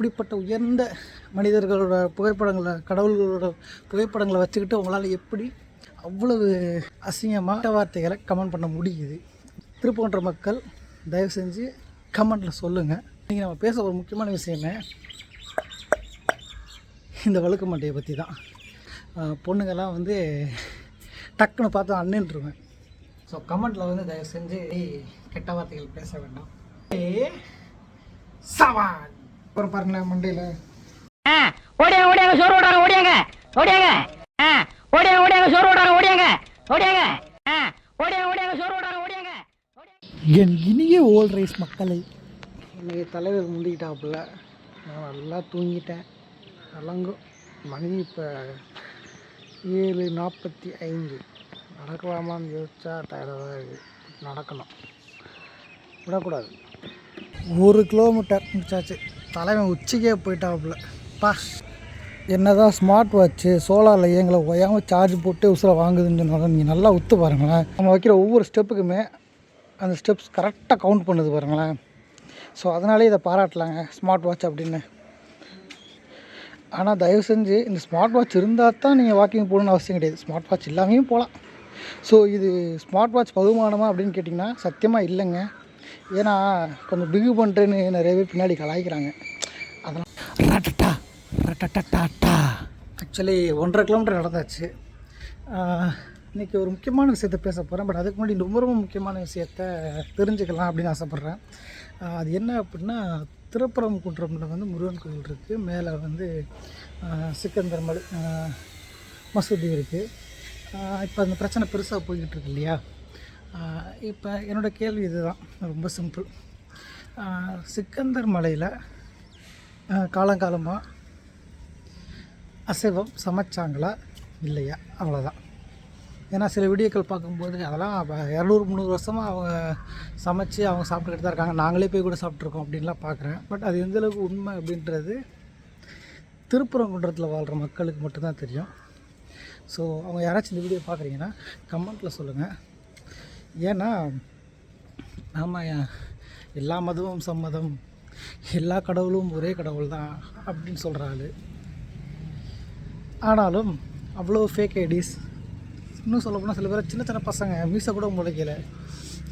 அப்படிப்பட்ட உயர்ந்த மனிதர்களோட புகைப்படங்களை கடவுள்களோட புகைப்படங்களை வச்சுக்கிட்டு உங்களால் எப்படி அவ்வளவு அசிங்கமாக வார்த்தைகளை கமெண்ட் பண்ண முடியுது? திருப்போன்ற மக்கள் தயவு செஞ்சு கமெண்ட்டில் சொல்லுங்கள் நீங்கள் நம்ம பேச ஒரு முக்கியமான விஷயமே இந்த வழுக்க மண்டையை பற்றி தான் பொண்ணுங்கள்லாம் வந்து டக்குன்னு பார்த்து அண்ணன்ருவேன் ஸோ கமெண்ட்டில் வந்து தயவு செஞ்சு கெட்ட வார்த்தைகள் பேச வேண்டாம். சவான் அப்புறம் பாருங்களேன் மண்டையில். ஆ, ஓடியாங்க ஓடியாங்க சோறு ஓடுறாங்க ஓடியாங்க ஓடியாங்க. ஆ, ஓடியாங்க ஓடியாங்க சோறு ஓடுறாங்க ஓடியாங்க ஓடியாங்க. ஆ, ஓடியாங்க ஓடியாங்க சோறு ஓடுறாங்க ஓடியாங்க என் இனிய ஓல் ரைஸ் மக்களை. இன்னைக்கு தலைவர் முந்திக்கிட்டாப்புல. நான் நல்லா தூங்கிட்டேன். நலங்கும் மணி இப்போ ஏழு நாற்பத்தி ஐந்து. நடக்கலாமான்னு யோசிச்சா டயர்டாக தான் இருக்குது நடக்கணும். விடக்கூடாது. ஒரு கிலோமீட்டர் முடிச்சாச்சு. தலைவன் உச்சிக்கே போயிட்டாப்புல. பா. என்னதான் ஸ்மார்ட் வாட்ச்சு சோலாரில் இயங்கலை ஒயாமல் சார்ஜ் போட்டு உசுரை வாங்குதுன்னு சொன்னாலும் நீங்கள் நல்லா உத்து பாருங்களேன். நம்ம வைக்கிற ஒவ்வொரு ஸ்டெப்புக்குமே அந்த ஸ்டெப்ஸ் கரெக்டாக கவுண்ட் பண்ணுது பாருங்களேன். ஸோ அதனாலே இதை பாராட்டலாங்க ஸ்மார்ட் வாட்ச் அப்படின்னு. ஆனால் தயவு செஞ்சு இந்த ஸ்மார்ட் வாட்ச் இருந்தால் தான் நீங்கள் வாக்கிங் போகணுன்னு அவசியம் கிடையாது. ஸ்மார்ட் வாட்ச் இல்லாமையும் போகலாம் ஸோ இது ஸ்மார்ட் வாட்ச் பகுமானமா அப்படின்னு கேட்டிங்கன்னா சத்தியமாக இல்லைங்க. ஏன்னா கொஞ்சம் பிகு பண்ணுறேன்னு நிறைய பேர் பின்னாடி கலாய்க்கிறாங்க. அதெல்லாம் ஆக்சுவலி ஒன்றரை கிலோமீட்டர் நடந்தாச்சு. ஆஹ், இன்னைக்கு ஒரு முக்கியமான விஷயத்த பேச போகிறேன் பட் அதுக்கு முன்னாடி ரொம்ப ரொம்ப முக்கியமான விஷயத்த தெரிஞ்சுக்கலாம் அப்படின்னு ஆசைப்பட்றேன். அது என்ன அப்படின்னா திருப்புறம் குன்றமில் வந்து முருகன் கோயில் இருக்குது மேலே வந்து ஆஹ், சிக்கந்தர் மலை ஆஹ், மசூதி இருக்குது இப்போ அந்த பிரச்சனை பெருசாக போய்கிட்டு இருக்கு இல்லையா? இப்போ என்னோடய கேள்வி இதுதான். ரொம்ப சிம்பிள் சிக்கந்தர் மலையில் காலங்காலமாக அசைவம் சமைச்சாங்களா இல்லையா? அவ்வளோதான் ஏன்னா சில வீடியோக்கள் பார்க்கும்போது அதெல்லாம் இரநூறு முந்நூறு வருஷமாக அவங்க சமைச்சு அவங்க சாப்பிட்டுக்கிட்டு தான் இருக்காங்க. நாங்களே போய் கூட சாப்பிட்ருக்கோம் அப்படின்லாம் பார்க்குறேன். பட் அது எந்தளவுக்கு உண்மை அப்படின்றது திருப்புறங்குன்றத்தில் வாழ்கிற மக்களுக்கு மட்டும்தான் தெரியும். ஸோ அவங்க யாராச்சும் இந்த வீடியோ பார்க்குறீங்கன்னா கமெண்ட்டில் சொல்லுங்கள் ஏன்னா நாம் எல்லா மதமும் சம்மதம் எல்லா கடவுளும் ஒரே கடவுள் தான் அப்படின்னு சொல்கிறாள் ஆனாலும் அவ்வளோ ஃபேக் ஐடிஸ் இன்னும் சொல்ல போனால் சில பேர் சின்ன சின்ன பசங்க மீசை கூட முளைக்கல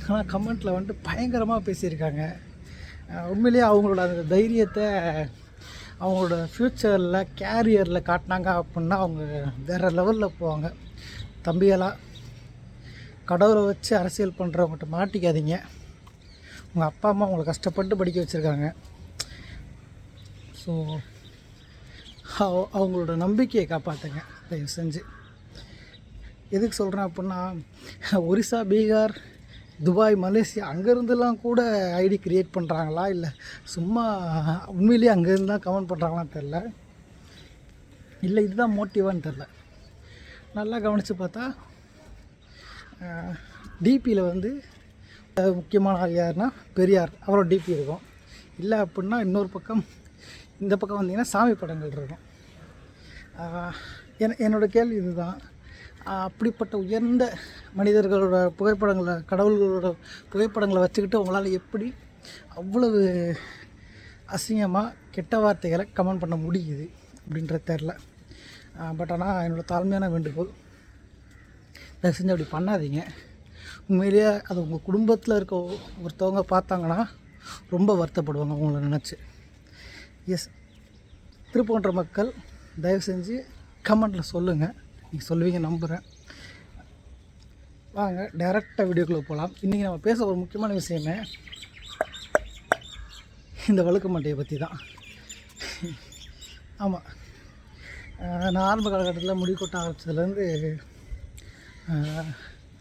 ஆனால் கமெண்ட்டில் வந்துட்டு பயங்கரமாக பேசியிருக்காங்க. உண்மையிலேயே அவங்களோட அந்த தைரியத்தை அவங்களோட ஃப்யூச்சரில் கேரியரில் காட்டினாங்க அப்படின்னா அவங்க வேறு லெவலில் போவாங்க. தம்பியெல்லாம் கடவுளை வச்சு அரசியல் பண்ணுறவங்ககிட்ட மாட்டிக்காதீங்க. உங்கள் அப்பா அம்மா உங்களை கஷ்டப்பட்டு படிக்க வச்சுருக்காங்க. ஸோ அவங்களோட நம்பிக்கையை காப்பாற்றுங்க தயவு செஞ்சு. எதுக்கு சொல்கிறேன் அப்படின்னா ஒரிசா பீகார் துபாய் மலேசியா அங்கேருந்துலாம் கூட ஐடி க்ரியேட் பண்ணுறாங்களா இல்லை சும்மா உண்மையிலேயே அங்கேருந்து தான் கமெண்ட் பண்ணுறாங்களான்னு தெரில இல்லை இதுதான் மோட்டிவான்னு தெரில நல்லா கவனித்து பார்த்தா டிபியில் வந்து முக்கியமான ஆள் யாருன்னா பெரியார். அவரோட டிபி இருக்கும். இல்லை அப்படின்னா இன்னொரு பக்கம் இந்த பக்கம் வந்தீங்கன்னா சாமி படங்கள் இருக்கும். என் என்னோடய கேள்வி இதுதான். அப்படிப்பட்ட உயர்ந்த மனிதர்களோட புகைப்படங்களை கடவுள்களோட புகைப்படங்களை வச்சுக்கிட்டு உங்களால் எப்படி அவ்வளவு அசிங்கமாக கெட்ட வார்த்தைகளை கமெண்ட் பண்ண முடியுது அப்படின்றது தெரில பட் ஆனால் என்னோடய தாழ்மையான வேண்டுகோள் தயவு செஞ்சு அப்படி பண்ணாதீங்க. உண்மையிலேயே அது உங்கள் குடும்பத்தில் இருக்க ஒருத்தவங்க பார்த்தாங்கன்னா ரொம்ப வருத்தப்படுவாங்க உங்களை நினச்சி. எஸ் திருப்போன்ற மக்கள் தயவு செஞ்சு கமெண்ட்டில் சொல்லுங்கள் நீங்கள் சொல்லுவீங்க நம்புகிறேன் வாங்க டேரெக்டாக வீடியோக்குள்ளே போகலாம் இன்றைக்கி நம்ம பேச ஒரு முக்கியமான விஷயமே இந்த வழுக்க மண்டையை பற்றி தான் ஆமாம் நான் ஆரம்ப காலகட்டத்தில் முடி கொட்ட ஆரம்பிச்சதுலேருந்து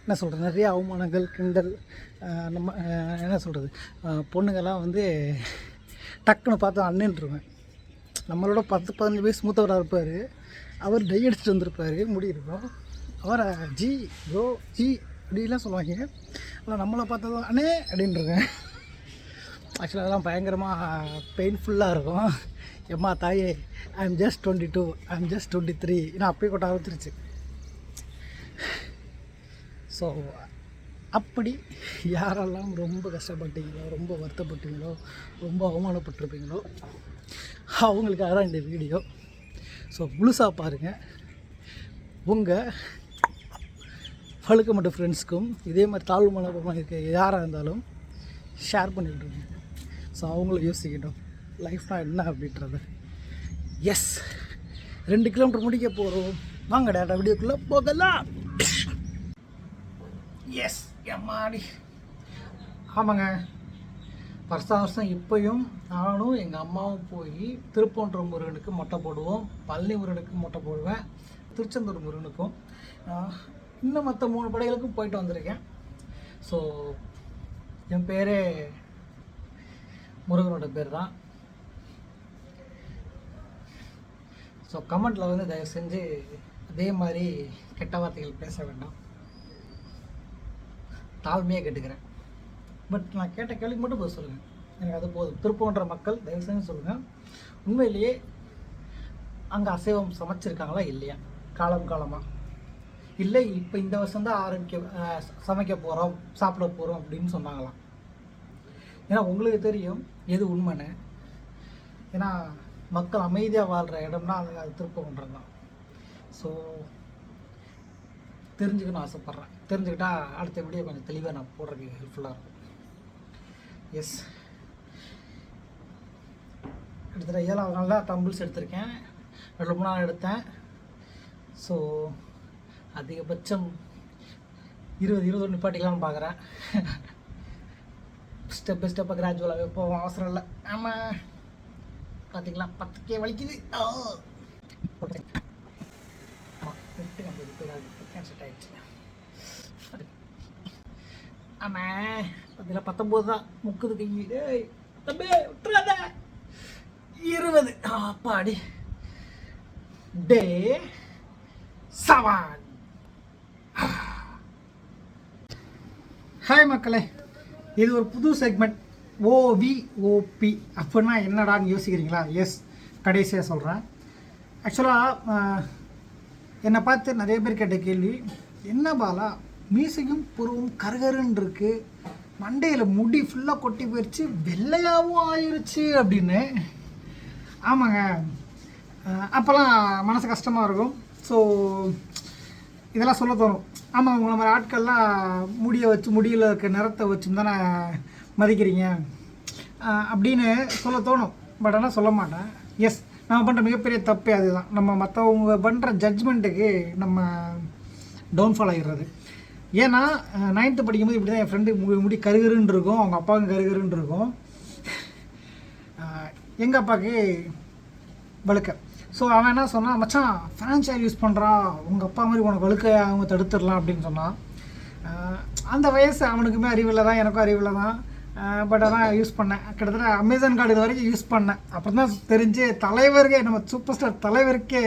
என்ன சொல்கிறது நிறைய அவமானங்கள் கிண்டல் நம்ம என்ன சொல்கிறது பொண்ணுங்கெல்லாம் வந்து டக்குன்னு பார்த்து அண்ணன்ருவேன் நம்மளோட பத்து பதினஞ்சு வயசு மூத்தவராக இருப்பார். அவர் டை அடிச்சுட்டு வந்திருப்பார் முடியிருக்கும் அவரை ஜி ப்ரோ ஜி அப்படிலாம் சொல்லுவாங்க. ஆனால் நம்மளை பார்த்தா தான் அண்ணே அப்படின்றேன் ஆக்சுவலாக அதெல்லாம் பயங்கரமாக பெயின்ஃபுல்லாக இருக்கும். எம்மா தாயே I am just twenty two I am just twenty three நான் அப்பயே கொட்ட ஆரம்பிச்சிருச்சு. ஸோ அப்படி யாரெல்லாம் ரொம்ப கஷ்டப்பட்டீங்களோ ரொம்ப வருத்தப்பட்டீங்களோ ரொம்ப அவமானப்பட்டிருப்பீங்களோ அவங்களுக்காக தான் இந்த வீடியோ. ஸோ முழுசாக பாருங்கள் உங்கள் பழுக்கப்பட்ட ஃப்ரெண்ட்ஸ்க்கும் இதே மாதிரி தாழ்வு மனப்பமாக இருக்க யாராக இருந்தாலும் ஷேர் பண்ணிவிட்டுருங்க ஸோ அவங்களும் யோசிக்கட்டும். லைஃப்னால் என்ன அப்படின்றது. எஸ் ரெண்டு கிலோமீட்டர் முடிக்க போகிறோம் வாங்க டேட்டா வீடியோக்குள்ளே போகலாம். எஸ் எம்மாடி. ஆமாங்க. வருஷம் வருஷம் இப்போயும் நானும் எங்கள் அம்மாவும் போய் திருப்பன்ற முருகனுக்கு மொட்டை போடுவோம். பழனி முருகனுக்கு மொட்டை போடுவேன். திருச்செந்தூர் முருகனுக்கும். இன்னும் மற்ற மூணு படைகளுக்கும் போயிட்டு வந்திருக்கேன். ஸோ என் பேரே முருகனோட பேர் தான் ஸோ கமெண்ட்டில் வந்து தயவு செஞ்சு அதே மாதிரி கெட்ட வார்த்தைகள் பேச வேண்டாம். தாழ்மையாக கேட்டுக்கிறேன். பட் நான் கேட்ட கேள்வி மட்டும் போய் சொல்லுங்கள் எனக்கு அது போதும். திருப்பன்ற மக்கள் தயவு செஞ்சு சொல்லுங்கள் உண்மையிலேயே அங்கே அசைவம் சமைச்சிருக்காங்களா இல்லையா? காலம் காலமாக இல்லை இப்போ இந்த வருஷம் தான் ஆரம்பிக்க சமைக்க போகிறோம் சாப்பிட போகிறோம் அப்படின்னு சொன்னாங்களாம். ஏன்னா உங்களுக்கு தெரியும் எது உண்மைன்னு. ஏன்னா மக்கள் அமைதியாக வாழ்கிற இடம்னா அது அது திருப்பகுன்றம் தான் ஸோ தெரிஞ்சுக்கணும்னு ஆசைப்பட்றேன். தெரிஞ்சுக்கிட்டா அடுத்த வீடியோ கொஞ்சம் தெளிவாக நான் போடுறதுக்கு ஹெல்ப்ஃபுல்லாக இருக்கும். எஸ் கிட்டத்தட்ட ஏழாவது நாள் தான் தம்பிள்ஸ் எடுத்திருக்கேன். ரெண்டு மூணு நாள் எடுத்தேன். ஸோ அதிகபட்சம் இருபது இருபது நிப்பாட்டிக்கலாம்னு பார்க்குறேன் ஸ்டெப் பை ஸ்டெப்பாக கிராஜுவலாகவே போவோம். அவசரம் இல்லை. ஆமாம் பார்த்திங்களா பத்துக்கே வலிக்குது. கேன்சல் ஆகிடுச்சு ஆமாம் அதில் பத்தொம்போது தான் முக்குது கை தம்பி விட்டுறாத இருபது அப்பாடி டே சவான் ஹாய் மக்களே. இது ஒரு புது செக்மெண்ட் ஓவிஓபி அப்படின்னா என்னடான்னு யோசிக்கிறீங்களா? எஸ் கடைசியாக சொல்கிறேன் ஆக்சுவலாக என்னை பார்த்து நிறைய பேர் கேட்ட கேள்வி என்ன பாலா மீசையும் புருவும் கருகருன்னு இருக்கு மண்டையில் முடி ஃபுல்லாக கொட்டி போயிடுச்சு வெள்ளையாகவும் ஆயிருச்சு அப்படின்னு. ஆமாங்க. அப்போல்லாம் மனசு கஷ்டமாக இருக்கும். ஸோ இதெல்லாம் சொல்ல தோணும். ஆமாம் உங்களை மாதிரி ஆட்கள்லாம் முடியை வச்சு முடியில் இருக்க நிறத்தை வச்சும் தானே மதிக்கிறீங்க. அப்படின்னு சொல்ல தோணும். பட் ஆனால் சொல்ல மாட்டேன். எஸ் நம்ம பண்ணுற மிகப்பெரிய தப்பே அதுதான். நம்ம மற்றவங்க பண்ணுற ஜட்ஜ்மெண்ட்டுக்கு நம்ம டவுன்ஃபால் ஆகிடுறது ஏன்னா நைன்த்து படிக்கும்போது இப்படி தான் என் ஃப்ரெண்டு முடி கருகருன்னு இருக்கும் அவங்க அப்பாவுக்கு கருகருன்னு இருக்கும். எங்கள் அப்பாவுக்கு வழுக்க. ஸோ அவன் என்ன சொன்னான் மச்சான் ஃபேன் யூஸ் பண்ணுறா உங்கள் அப்பா மாதிரி உனக்கு வழுக்க அவங்க தடுத்துடலாம் அப்படின்னு சொன்னான். அந்த வயசு அவனுக்குமே அறிவில்லை தான் எனக்கும் அறிவில்லை தான் பட் அதான் யூஸ் பண்ணேன். கிட்டத்தட்ட அமேசான் கார்டு வரைக்கும் யூஸ் பண்ணேன். அப்புறம் தான் தெரிஞ்சு தலைவருக்கே நம்ம சூப்பர் ஸ்டார் தலைவருக்கே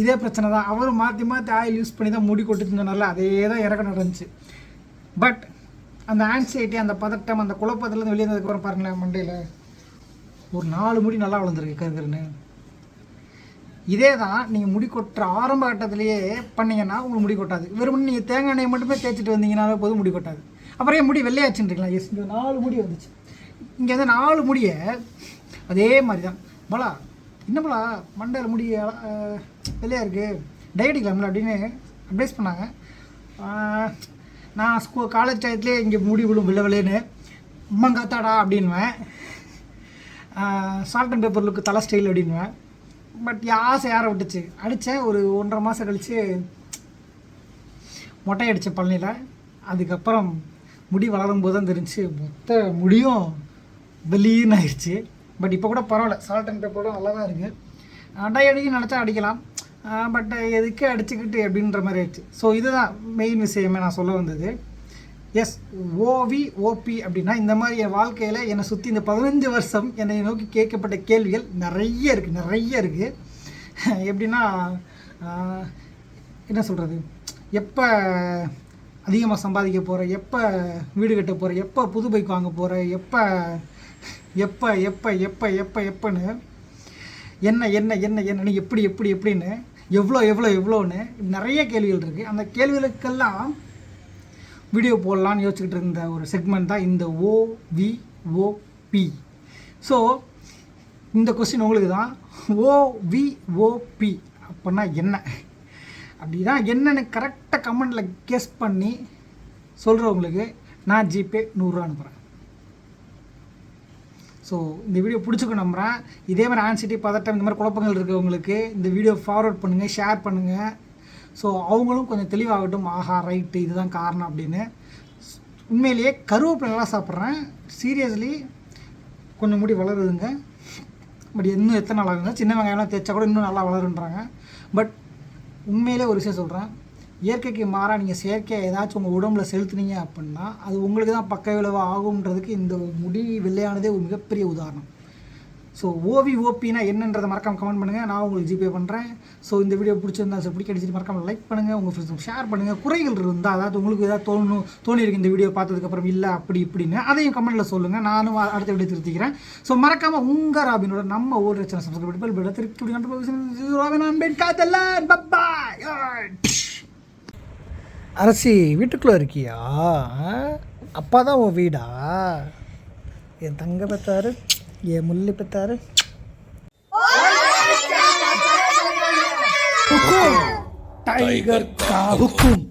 இதே பிரச்சனை தான். அவரும் மாற்றி மாற்றி ஆயில் யூஸ் பண்ணி தான் முடி கொட்டுச்சுனால அதே தான் இறக்க நடந்துச்சு. பட் அந்த ஆன்சைட்டி அந்த பதட்டம் அந்த குழப்பத்துலேருந்து வெளியே வந்ததுக்கப்புறம் பாருங்களேன் மண்டையில் ஒரு நாலு முடி நல்லா வளர்ந்துருக்கு கருகருன்னு. இதே தான் நீங்கள் முடி கொட்டுற ஆரம்ப கட்டத்திலேயே பண்ணிங்கன்னா உங்களுக்கு முடி கொட்டாது. வெறும் நீங்கள் தேங்காய் எண்ணெய் மட்டுமே தேய்ச்சிட்டு வந்தீங்கன்னாவே போதும் முடி கொட்டாது. அப்புறம் ஏன் முடி வெள்ளையாச்சுன்றீங்களா? எஸ் இந்த நாலு முடி வந்துச்சு. இங்கே வந்து நாலு முடியை அதே மாதிரி தான் பலா என்ன பலா மண்டையில் முடி வெள்ளையாக இருக்குது டை அடிக்கலாம்ல அப்படின்னு அட்வைஸ் பண்ணாங்க. நான் ஸ்கூல் காலேஜ் டயத்துலேயே இங்கே முடி விழும் வெள்ளை விளையன்னு உம்மங்காத்தாடா அப்படின்வேன் சால்ட் அண்ட் பேப்பர் லுக்கு தலை ஸ்டைல் அப்படின்வேன் பட் ஆசை யாரை விட்டுச்சு? அடித்தேன் ஒரு ஒன்றரை மாதம் கழித்து மொட்டை அடித்தேன் பழனியில். அதுக்கப்புறம் முடி வளரும் போது தான் தெரிஞ்சு மொத்த முடியும் வெளியின்னு ஆயிடுச்சு பட் இப்போ கூட பரவாயில்ல சால்ட் அண்ட் பேப்பரோட நல்லா தான் இருக்குது டை அடிக்க நினச்சா அடிக்கலாம். பட் எதுக்கு அடிச்சுக்கிட்டு அப்படின்ற மாதிரி ஆயிடுச்சு. ஸோ இதுதான் மெயின் விஷயமே நான் சொல்ல வந்தது. எஸ் ஓவி ஓபி அப்படின்னா இந்த மாதிரி என் வாழ்க்கையில் என்னை சுற்றி இந்த பதினஞ்சு வருஷம் என்னை நோக்கி கேட்கப்பட்ட கேள்விகள் நிறைய இருக்குது நிறைய இருக்குது எப்படின்னா என்ன சொல்கிறது எப்போ அதிகமாக சம்பாதிக்க போகிற எப்போ வீடு கட்ட போகிற எப்போ புது பைக் வாங்க போகிற எப்போ எப்போ எப்போ எப்போ எப்போ எப்போன்னு என்ன என்ன என்ன என்னன்னு எப்படி எப்படி எப்படின்னு எவ்வளோ எவ்வளோ எவ்வளோன்னு நிறைய கேள்விகள் இருக்குது அந்த கேள்விகளுக்கெல்லாம் வீடியோ போடலான்னு யோசிச்சுக்கிட்டு இருந்த ஒரு செக்மெண்ட் தான் இந்த ஓவிஓபி ஸோ இந்த கொஸ்டின் உங்களுக்கு தான் ஓவிஓபி அப்படின்னா என்ன? அப்படின்னா என்னன்னு கரெக்டாக கமெண்டில் கெஸ் பண்ணி சொல்கிறவங்களுக்கு நான் ஜிபே நூறுரூவா அனுப்புகிறேன் ஸோ இந்த வீடியோ பிடிச்சிக்க நம்புகிறேன் இதே மாதிரி ஆன்சிட்டி பதட்டம் இந்த மாதிரி குழப்பங்கள் இருக்கவங்களுக்கு இந்த வீடியோ ஃபார்வர்ட் பண்ணுங்கள் ஷேர் பண்ணுங்கள் ஸோ அவங்களும் கொஞ்சம் தெளிவாகட்டும். ஆஹா ரைட்டு இதுதான் காரணம் அப்படின்னு. உண்மையிலேயே கருவேப்பிலை நல்லா சாப்பிட்றேன். சீரியஸ்லி கொஞ்சம் முடி வளருதுங்க. பட் இன்னும் எத்தனை நாள் ஆகுங்க சின்ன வெங்காயம்லாம் தேய்ச்சா கூட இன்னும் நல்லா வளருன்றாங்க. பட் உண்மையிலே ஒரு விஷயம் சொல்கிறேன் இயற்கைக்கு மாறாக நீங்கள் செயற்கையாக ஏதாச்சும் உங்கள் உடம்புல செலுத்துனீங்க அப்படின்னா அது உங்களுக்கு தான் பக்க விளைவாக ஆகுன்றதுக்கு இந்த முடி வெள்ளையானதே ஒரு மிகப்பெரிய உதாரணம். ஸோ ஓவி ஓபினா என்னன்றதை மறக்காம கமெண்ட் பண்ணுங்கள் நான் உங்களுக்கு ஜிபே பண்ணுறேன் ஸோ இந்த வீடியோ பிடிச்சிருந்தா சார் பிடிக்க அடிச்சுட்டு மறக்காம லைக் பண்ணுங்கள் உங்கள் ஃப்ரெண்ட்ஸும் ஷேர் பண்ணுங்கள் குறைகள் இருந்தால் அதாவது உங்களுக்கு ஏதாவது தோணும் தோணியிருக்கு இந்த வீடியோ பார்த்ததுக்கப்புறம் இல்லை அப்படி இப்படின்னு அதையும் கமெண்ட்டில் சொல்லுங்கள் நானும் அடுத்த வீடியோ திருத்திக்கிறேன். ஸோ மறக்காமல் உங்கள் ராபினோட நம்ம ஒரு லட்சம் சப்ஸ்கிரைப் பண்ணி பெல் திருப்பி ராபின் அன்பேன். காதல்லன் பப்பாய் அரசி வீட்டுக்குள்ளே இருக்கியா? அப்பா தான் உன் வீடா? என் தங்க பெத்தாரு என் முள்ளி பெத்தாரு டைகர் கா ஹுக்கும்